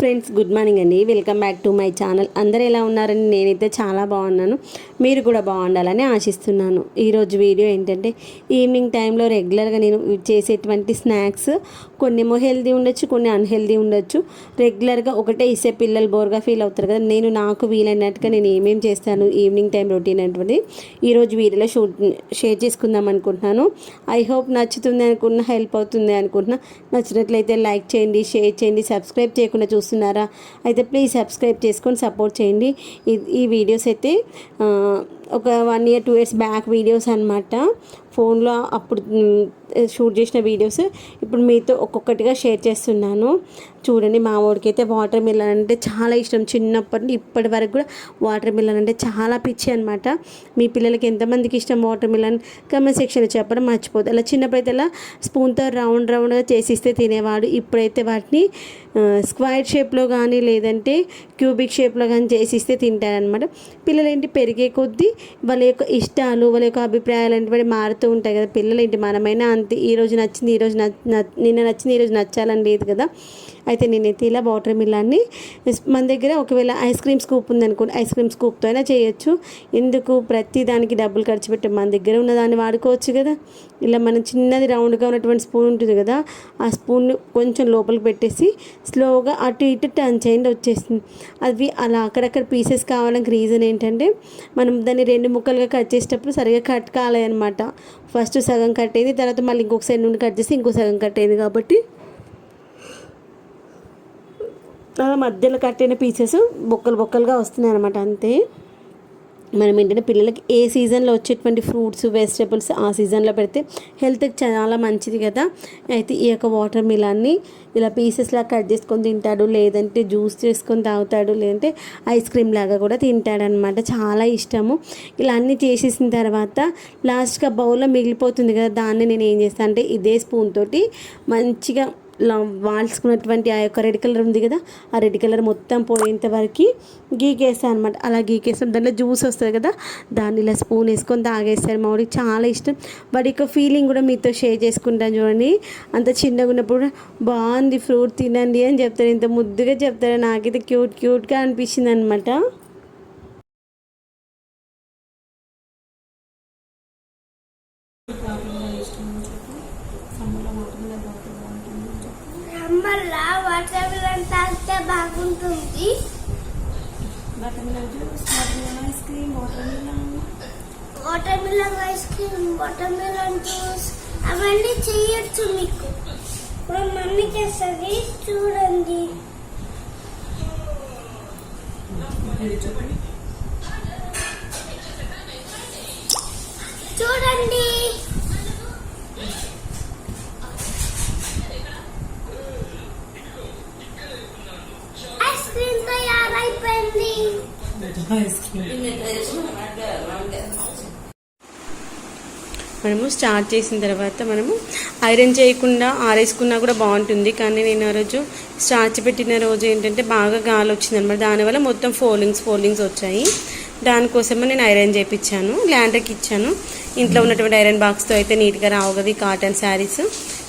Friends good morning అండి. Welcome back to my channel. అందరు ఎలా ఉన్నారని నేనైతే చాలా బాగున్నాను. మీరు కూడా బాగుండాలని ఆశిస్తున్నాను. ఈరోజు వీడియో ఏంటంటే ఈవినింగ్ టైంలో రెగ్యులర్గా నేను చేసేటువంటి స్నాక్స్ కొన్నేమో హెల్తీ ఉండొచ్చు కొన్ని అన్హెల్తీ ఉండొచ్చు. రెగ్యులర్గా ఒకటే ఇసే పిల్లలు బోర్గా ఫీల్ అవుతారు కదా. నేను నాకు వీలైనట్టుగా నేను ఏమేమి చేస్తాను ఈవినింగ్ టైం రొటీన్ అటువంటి ఈరోజు వీడియోలో షూట్ షేర్ చేసుకుందాం అనుకుంటున్నాను. ఐ హోప్ నచ్చుతుంది అనుకున్నా హెల్ప్ అవుతుంది అనుకుంటున్నా. నచ్చినట్లయితే లైక్ చేయండి షేర్ చేయండి సబ్స్క్రైబ్ చేయకుండా చూస్తున్నారా? అయితే ప్లీజ్ సబ్స్క్రైబ్ చేసుకొని సపోర్ట్ చేయండి. ఈ- వీడియోస్ అయితే ఒక one year two years back videos అనమాట ఫోన్లో అప్పుడు షూట్ చేసిన వీడియోస్ ఇప్పుడు మీతో ఒక్కొక్కటిగా షేర్ చేస్తున్నాను. చూడండి మా వాడికి అయితే వాటర్ మిలన్ అంటే చాలా ఇష్టం. చిన్నప్పటి నుండి ఇప్పటి వరకు కూడా వాటర్ మిలన్ అంటే చాలా పిచ్చి అనమాట మీ పిల్లలకి ఎంతమందికి ఇష్టం వాటర్ మిలన్? కమెంట్ సెక్షన్లో చెప్పడం మర్చిపోదు అలా చిన్నప్పుడైతే అలా స్పూన్తో రౌండ్ రౌండ్గా చేసిస్తే తినేవాడు. ఇప్పుడైతే వాటిని స్క్వైర్ షేప్లో కానీ లేదంటే క్యూబిక్ షేప్లో కానీ చేసిస్తే తింటారనమాట పిల్లలు ఏంటి పెరిగే కొద్దీ వాళ్ళ యొక్క ఇష్టాలు వాళ్ళ యొక్క అభిప్రాయాలు అంటే మారుతూ ఉంటాయి కదా పిల్లలు ఏంటి మనమైనా అంతే ఈరోజు నచ్చింది ఈరోజు నచ్చ నిన్న నచ్చింది ఈరోజు నచ్చాలని లేదు కదా. అయితే నేనైతే ఇలా వాటర్ మిల్లాన్ని మన దగ్గర ఒకవేళ ఐస్ క్రీమ్ స్కూప్ ఉందనుకోండి ఐస్ క్రీమ్ స్కూప్తో అయినా చేయొచ్చు. ఎందుకు? ప్రతి దానికి డబ్బులు ఖర్చు పెట్టి మన దగ్గర ఉన్న దాన్ని వాడుకోవచ్చు కదా. ఇలా మనం చిన్నది రౌండ్గా ఉన్నటువంటి స్పూన్ ఉంటుంది కదా ఆ స్పూన్ కొంచెం లోపలికి పెట్టేసి స్లోగా అటు ఇటు టర్న్ చేయండి వచ్చేస్తుంది. అవి అలా అక్కడక్కడ పీసెస్ కావడానికి రీజన్ ఏంటంటే మనం దాన్ని రెండు ముక్కలుగా కట్ చేసేటప్పుడు సరిగా కట్ కాలేదనమాట ఫస్ట్ సగం కట్టేది తర్వాత మళ్ళీ ఇంకొక సైడ్ నుండి కట్ చేసి ఇంకో సగం కట్టేది కాబట్టి అలా మధ్యలో కట్టిన పీసెస్ బొక్కలు బొక్కలుగా వస్తున్నాయి అనమాట అంతే. మనం ఏంటంటే పిల్లలకి ఏ సీజన్లో వచ్చేటువంటి ఫ్రూట్స్ వెజిటేబుల్స్ ఆ సీజన్లో పెడితే హెల్త్కి చాలా మంచిది కదా. అయితే ఈ యొక్క వాటర్ మిలాన్ని ఇలా పీసెస్లా కట్ చేసుకొని తింటాడు లేదంటే జ్యూస్ చేసుకొని తాగుతాడు లేదంటే ఐస్ క్రీమ్ లాగా కూడా తింటాడనమాట చాలా ఇష్టము. ఇలా అన్నీ చేసేసిన తర్వాత లాస్ట్గా బౌల్లో మిగిలిపోతుంది కదా దాన్ని నేను ఏం చేస్తాను అంటే ఇదే స్పూన్ తోటి మంచిగా వాల్చుకున్నటువంటి ఆ యొక్క రెడ్ కలర్ ఉంది కదా ఆ రెడ్ కలర్ మొత్తం పోయేంత వరకు గీకేస్తాను అనమాట అలా గీకేస్తాం దాంట్లో జ్యూస్ వస్తుంది కదా దాన్ని ఇలా స్పూన్ వేసుకొని తాగేస్తారు. మా వాడికి చాలా ఇష్టం. వాడి యొక్క ఫీలింగ్ కూడా మీతో షేర్ చేసుకుంటాను చూడండి. అంత చిన్నగా ఉన్నప్పుడు బాగుంది ఫ్రూట్ తినండి అని చెప్తారు. ఇంత ముద్దుగా చెప్తారు. నాకైతే క్యూట్ క్యూట్గా అనిపించింది అనమాట సమ్మర్లా వాటర్ మిలన్ తాగితే బాగుంటుంది. Watermelon ice cream watermelon. Juice అవన్నీ చేయొచ్చు మీకు. మా మమ్మీ చేస్తుంది చూడండి. చూడండి ఐస్ క్రీమ్ తయారైపోయింది మనము స్టార్ట్ చేసిన తర్వాత మనము ఐరన్ చేయకుండా ఆరేసుకున్నా కూడా బాగుంటుంది. కానీ నేను ఆ రోజు స్టార్చ్ పెట్టిన రోజు ఏంటంటే బాగా గాలి వచ్చింది అనమాట దానివల్ల మొత్తం ఫోల్డింగ్స్ ఫోల్డింగ్స్ వచ్చాయి. దానికోసమే నేను ఐరన్ చేయించాను ల్యాండర్కి ఇచ్చాను. ఇంట్లో ఉన్నటువంటి ఐరన్ బాక్స్తో అయితే నీట్గా రావు కదా కాటన్ శారీస్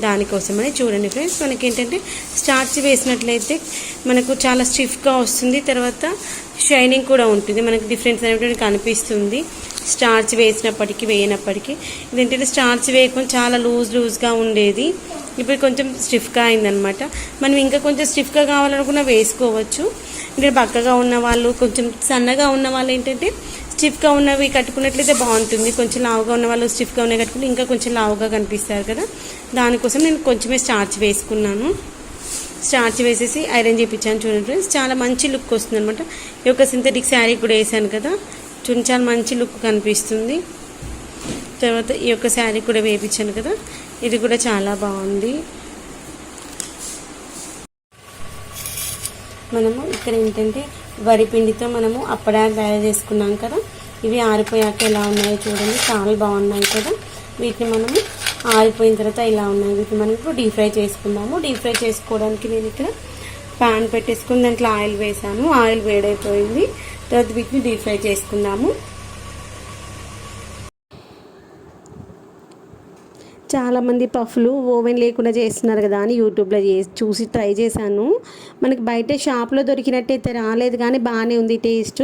దానికోసమని చూడండి ఫ్రెండ్స్. మనకి ఏంటంటే స్టార్చ్ వేసినట్లయితే మనకు చాలా స్టిఫ్గా వస్తుంది. తర్వాత షైనింగ్ కూడా ఉంటుంది. మనకు డిఫరెన్స్ అనేటువంటి కనిపిస్తుంది. స్టార్చ్ వేసినప్పటికీ వేయనప్పటికీ. ఇదేంటంటే స్టార్చ్ వేయకుండా చాలా లూజ్ లూజ్గా ఉండేది. ఇప్పుడు కొంచెం స్టిఫ్గా అయిందనమాట. మనం ఇంకా కొంచెం స్టిఫ్గా కావాలనుకున్నా వేసుకోవచ్చు. అంటే బక్కగా ఉన్న వాళ్ళు కొంచెం సన్నగా ఉన్న వాళ్ళు ఏంటంటే స్టిఫ్గా ఉన్నవి కట్టుకున్నట్లయితే బాగుంటుంది. కొంచెం లావుగా ఉన్న వాళ్ళు స్టిఫ్గా ఉన్నవి కట్టుకుంటే ఇంకా కొంచెం లావుగా కనిపిస్తారు కదా. దానికోసం నేను కొంచెమే స్టార్చ్ వేసుకున్నాను. స్టార్చ్ వేసేసి ఐరన్ చేయించాను చూడండి ఫ్రెండ్స్ చాలా మంచి లుక్ వస్తుంది అనమాట ఈ యొక్క సింథటిక్ శారీ కూడా వేసాను కదా. చూడండి చాలా మంచి లుక్ కనిపిస్తుంది. తర్వాత ఈ యొక్క శారీ కూడా వేయించాను కదా. ఇది కూడా చాలా బాగుంది. మనము ఇక్కడ ఏంటంటే వరి పిండితో మనము అప్పడాలు తయారు చేసుకున్నాం కదా. ఇవి ఆరిపోయాక ఎలా ఉన్నాయో చూడండి. చాలా బాగున్నాయి కదా. వీటిని మనము ఆరిపోయిన తర్వాత ఇలా ఉన్నాయి. వీటిని మనం ఇప్పుడు డీప్ ఫ్రై చేసుకుందాము. డీప్ ఫ్రై చేసుకోవడానికి నేను ఇక్కడ పాన్ పెట్టేసుకుని దాంట్లో ఆయిల్ వేసాను ఆయిల్ వేడైపోయింది. తర్వాత వీటిని డీప్ ఫ్రై చేసుకుందాము. చాలామంది పఫ్లు ఓవెన్ లేకుండా చేస్తున్నారు కదా అని యూట్యూబ్లో చేసి చూసి ట్రై చేశాను. మనకి బయట షాప్లో దొరికినట్టయితే రాలేదు కానీ బాగానే ఉంది టేస్ట్.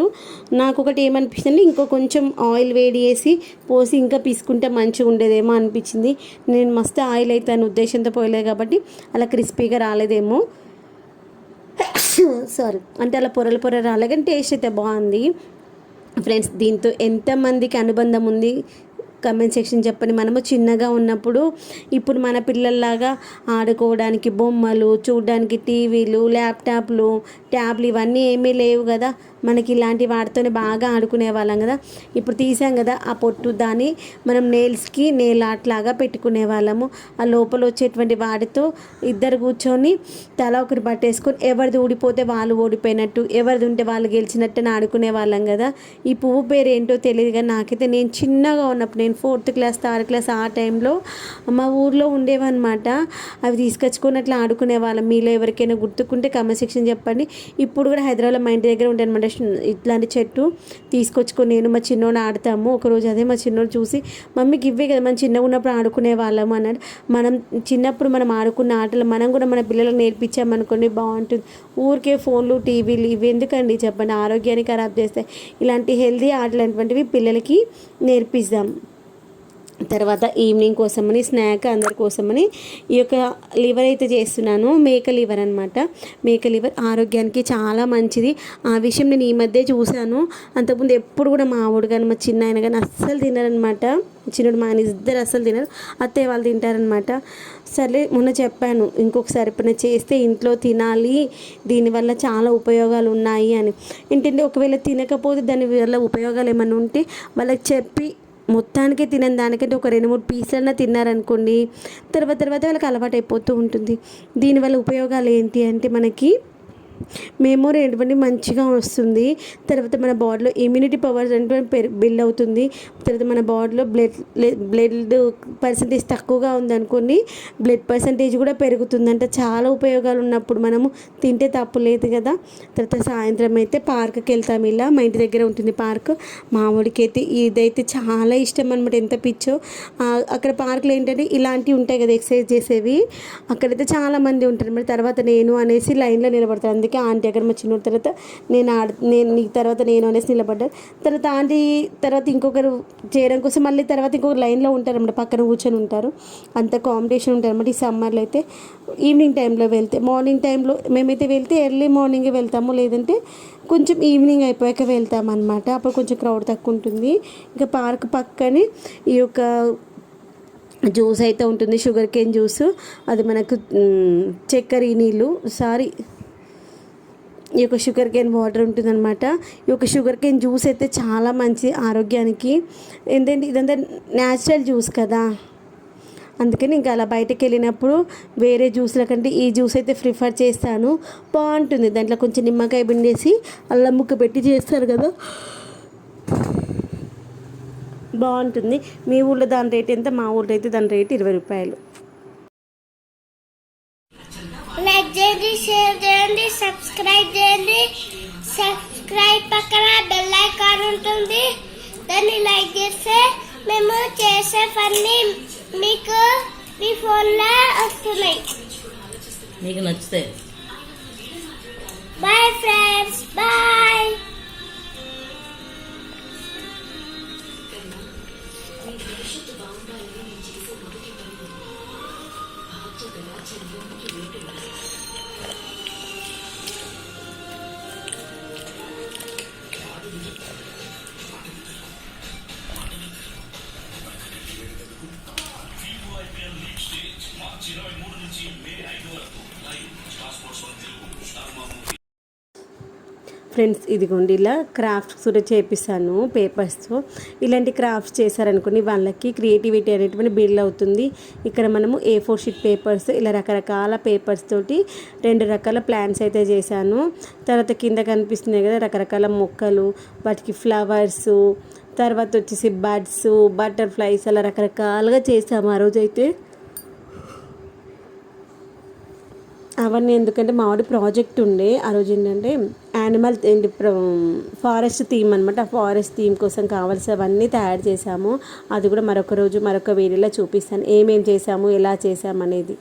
నాకు ఒకటి ఏమనిపించింది ఇంకో కొంచెం ఆయిల్ వేడి చేసి పోసి ఇంకా పీసుకుంటే మంచిగా ఉండేదేమో అనిపించింది. నేను మస్తు ఆయిల్ అయితే అని ఉద్దేశంతో పోయలేదు కాబట్టి అలా క్రిస్పీగా రాలేదేమో. సారీ అంటే అలా పొరలు పొర రాలే కానీ టేస్ట్ అయితే బాగుంది. ఫ్రెండ్స్ దీంతో ఎంతమందికి అనుబంధం ఉంది కమెంట్ సెక్షన్ చెప్పండి. మనము చిన్నగా ఉన్నప్పుడు ఇప్పుడు మన పిల్లల్లాగా ఆడుకోవడానికి బొమ్మలు చూడడానికి టీవీలు ల్యాప్టాప్లు ట్యాబ్లు ఇవన్నీ ఏమీ లేవు కదా. మనకి ఇలాంటి వాటితోనే బాగా ఆడుకునే వాళ్ళం కదా. ఇప్పుడు తీసాం కదా ఆ పొట్టు దాన్ని మనం నెయిల్స్కి నెయిల్ ఆర్ట్ లాగా పెట్టుకునే వాళ్ళము. ఆ లోపల వచ్చేటువంటి వాటితో ఇద్దరు కూర్చొని తల ఒకటి పట్టేసుకొని ఎవరిది ఊడిపోతే వాళ్ళు ఓడిపోయినట్టు ఎవరిది ఉంటే వాళ్ళు గెలిచినట్టు అని ఆడుకునే వాళ్ళం కదా. ఈ పువ్వు పేరు ఏంటో తెలియదు కానీ నాకైతే నేను చిన్నగా ఉన్నప్పుడు నేను ఫోర్త్ క్లాస్ థర్డ్ క్లాస్ ఆ టైంలో మా ఊర్లో ఉండేవన్నమాట. అవి తీసుకొచ్చుకొని అట్లా ఆడుకునే వాళ్ళం. మీలో ఎవరికైనా గుర్తుకుంటే క్రమశిక్షణ చెప్పండి. ఇప్పుడు కూడా హైదరాబాద్లో మా ఇంటి దగ్గర ఉంటాయి అనమాట ఇట్లాంటి చెట్టు తీసుకొచ్చుకొని నేను మా చిన్నోడు ఆడతాము. ఒకరోజు అదే మా చిన్నోడు చూసి మమ్మీకి ఇవే కదా మనం చిన్నగా ఉన్నప్పుడు ఆడుకునే వాళ్ళము అన్నాడు. మనం చిన్నప్పుడు మనం ఆడుకున్న ఆటలు మనం కూడా మన పిల్లలకు నేర్పించామనుకోండి బాగుంటుంది. ఊరికే ఫోన్లు టీవీలు ఇవి ఎందుకండి చెప్పండి? ఆరోగ్యాన్ని ఖరాబ్ చేస్తాయి. ఇలాంటి హెల్దీ ఆటలు అనేటువంటివి పిల్లలకి నేర్పిస్తాం తర్వాత ఈవినింగ్ కోసమని స్నాక్ అందరి కోసమని ఈ యొక్క లివర్ అయితే చేస్తున్నాను. మేక లివర్ అనమాట మేక లివర్ ఆరోగ్యానికి చాలా మంచిది. ఆ విషయం నేను ఈ మధ్య చూశాను. అంతకుముందు ఎప్పుడు కూడా మా ఆవిడ కానీ మా చిన్న ఆయన కానీ అస్సలు తినరనమాట చిన్నడు మా ఆయన ఇద్దరు అస్సలు తినరు. అత్తయ్య వాళ్ళు తింటారనమాట సరే మొన్న చెప్పాను. ఇంకొకసారి ఎప్పుడైనా చేస్తే ఇంట్లో తినాలి. దీనివల్ల చాలా ఉపయోగాలు ఉన్నాయి అని. ఏంటంటే ఒకవేళ తినకపోతే దాని వల్ల ఉపయోగాలు ఏమైనా ఉంటే వాళ్ళకి చెప్పి మొత్తానికే తినని దానికంటే ఒక రెండు మూడు పీసులన్నా తిన్నారనుకోండి తర్వాత తర్వాత వాళ్ళకి అలవాటు అయిపోతూ ఉంటుంది. దీనివల్ల ఉపయోగాలు ఏంటి అంటే మనకి మేము ఏంటంటే మంచిగా వస్తుంది. తర్వాత మన బాడీలో ఇమ్యూనిటీ పవర్ అంటే బిల్డ్ అవుతుంది. తర్వాత మన బాడీలో బ్లడ్ బ్లడ్ పర్సంటేజ్ తక్కువగా ఉందనుకోండి బ్లడ్ పర్సంటేజ్ కూడా పెరుగుతుంది అంటే చాలా ఉపయోగాలు ఉన్నప్పుడు మనము తింటే తప్పు లేదు కదా. తర్వాత సాయంత్రం అయితే పార్క్కి వెళ్తాం ఇలా. మా ఇంటి దగ్గర ఉంటుంది పార్క్ మామిడికి అయితే ఇదైతే చాలా ఇష్టం అనమాట ఎంత పిచ్చో. అక్కడ పార్క్లో ఏంటంటే ఇలాంటివి ఉంటాయి కదా ఎక్సర్సైజ్ చేసేవి. అక్కడైతే చాలా మంది ఉంటారు. మరి తర్వాత నేను అనేసి లైన్లో నిలబడతాను. అందుకే ఆంటీ అక్కడ మా చిన్నోడి తర్వాత నేను ఆడ నేను నీ తర్వాత నేను అనేసి నిలబడ్డాను తర్వాత ఆంటీ తర్వాత ఇంకొకరు చేయడం కోసం మళ్ళీ తర్వాత ఇంకొకరు లైన్లో ఉంటారు పక్కన కూర్చొని ఉంటారు. అంత కాంపిటీషన్ ఉంటారు ఈ సమ్మర్లో అయితే. ఈవినింగ్ టైంలో వెళ్తే మార్నింగ్ టైంలో మేమైతే వెళ్తే ఎర్లీ మార్నింగే వెళ్తాము లేదంటే కొంచెం ఈవినింగ్ అయిపోయాక వెళ్తాం అనమాట అప్పుడు కొంచెం క్రౌడ్ తక్కువ ఉంటుంది. ఇంకా పార్క్ పక్కనే ఈ యొక్క జ్యూస్ అయితే ఉంటుంది షుగర్ కేన్ జ్యూస్ అది మనకు చక్కెర నీళ్ళు సారీ ఈ యొక్క షుగర్ కేన్ వాటర్ ఉంటుందన్నమాట. ఈ యొక్క షుగర్ కేన్ జ్యూస్ అయితే చాలా మంచి ఆరోగ్యానికి. ఏంటంటే ఇదంతా న్యాచురల్ జ్యూస్ కదా. అందుకని ఇంకా అలా బయటకు వెళ్ళినప్పుడు వేరే జ్యూస్ల కంటే ఈ జ్యూస్ అయితే ప్రిఫర్ చేస్తాను. బాగుంటుంది. దాంట్లో కొంచెం నిమ్మకాయ పిండేసి అల్లం ముక్క పెట్టి చేస్తారు కదా. బాగుంటుంది. మీ ఊళ్ళో దాని రేట్ ఎంత? మా ఊళ్ళో అయితే దాని రేట్ ఇరవై రూపాయలు. చేయండి షేర్ చేయండి సబ్స్క్రైబ్ చేయండి. సబ్స్క్రైబ్ పక్కన బెల్ ఐకాన్ ఉంటుంది. దాన్ని లైక్ చేస్తే మేము చేసే పని మీకు మీ ఫోన్లో వస్తున్నాయి మీకు నచ్చితే. బాయ్ ఫ్రెండ్స్ బాయ్ ఫ్రెండ్స్ ఇదిగోండి ఇలా క్రాఫ్ట్స్ కూడా చేపిస్తాను పేపర్స్తో ఇలాంటి క్రాఫ్ట్స్ చేశారనుకోండి వాళ్ళకి క్రియేటివిటీ అనేటువంటి బిల్డ్ అవుతుంది. ఇక్కడ మనము ఏ ఫోర్ షీట్ పేపర్స్ ఇలా రకరకాల పేపర్స్ తోటి రెండు రకాల ప్లాన్స్ అయితే చేశాను. తర్వాత కింద కనిపిస్తున్నాయి కదా రకరకాల మొక్కలు వాటికి ఫ్లవర్స్ తర్వాత వచ్చేసి బర్డ్స్ బటర్ఫ్లైస్ అలా రకరకాలుగా చేసాము ఆ రోజైతే. అవన్నీ ఎందుకంటే మామిడి ప్రాజెక్ట్ ఉండే. ఆ రోజు ఏంటంటే యానిమల్ ఏంటి ఫారెస్ట్ థీమ్ అనమాట ఆ ఫారెస్ట్ థీమ్ కోసం కావాల్సినవన్నీ తయారు చేశాము. అది కూడా మరొక రోజు మరొక వీడియోలో చూపిస్తాను. ఏమేం చేశాము ఎలా చేశాము అనేది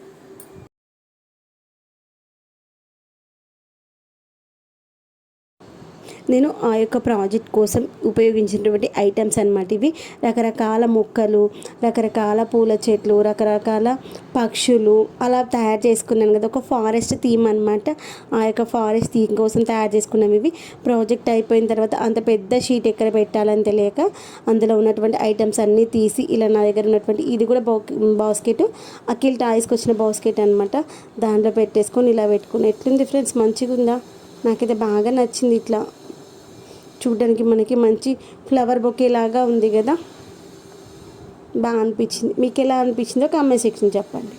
నేను ఆ యొక్క ప్రాజెక్ట్ కోసం ఉపయోగించినటువంటి ఐటమ్స్ అనమాట ఇవి. రకరకాల మొక్కలు రకరకాల పూల చెట్లు రకరకాల పక్షులు అలా తయారు చేసుకున్నాను కదా. ఒక ఫారెస్ట్ థీమ్ అనమాట ఆ యొక్క ఫారెస్ట్ థీమ్ కోసం తయారు చేసుకున్నాం ఇవి. ప్రాజెక్ట్ అయిపోయిన తర్వాత అంత పెద్ద షీట్ ఎక్కడ పెట్టాలని తెలియక అందులో ఉన్నటువంటి ఐటమ్స్ అన్నీ తీసి ఇలా నా దగ్గర ఉన్నటువంటి ఇది కూడా బాస్కెట్ అఖిల్ టాయ్స్కి వచ్చిన బాస్కెట్ అనమాట దాంట్లో పెట్టేసుకొని ఇలా పెట్టుకుని. ఎట్లుంది ఫ్రెండ్స్? మంచిగా ఉందా నాకైతే బాగా నచ్చింది ఇట్లా. చూడడానికి మనకి మంచి ఫ్లవర్ బొకే లాగా ఉంది కదా. బాగా అనిపించింది. మీకు ఎలా అనిపించిందో కామెంట్ సెక్షన్ చెప్పండి.